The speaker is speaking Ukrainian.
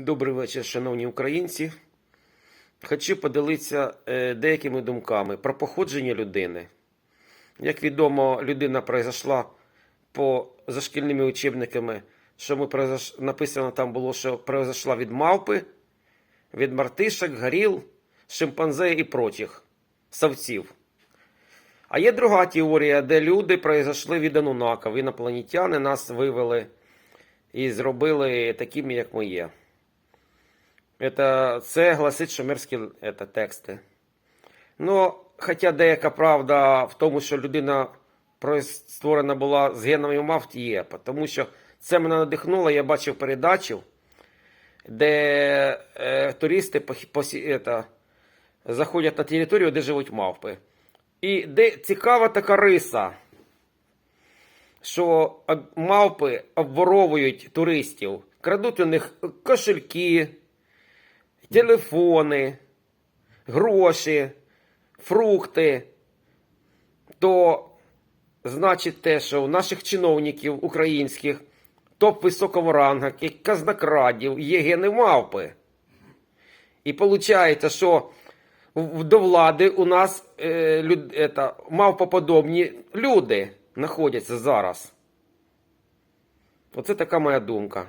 Добрий вечір, шановні українці. Хочу поділитися е, деякими думками про походження людини. Як відомо, людина произошла по за шкільними учебниками, що ми произош... написано там було, що произошла від мавпи, від мартишок, горіл, шимпанзе і прочих савців. А є друга теорія, де люди произошли від анунаків, інопланетяни нас вивели і зробили такими, як ми є. Это, це гласить шумерські это, тексти. Ну, хоча деяка правда в тому, що людина прос- створена була з генами мавт, є. Тому що це мене надихнуло, я бачив передачу, де е, туристи пох- посі, это, заходять на територію, де живуть мавпи. І де цікава така риса, що об- мавпи обворовують туристів, крадуть у них кошельки, телефони, гроші, фрукти, то значить те, що у наших чиновників українських топ високого рангу, як казнокрадів, є гени мавпи. І виходить, що до влади у нас е, люд, это, мавпоподобні люди знаходяться зараз. Оце така моя думка.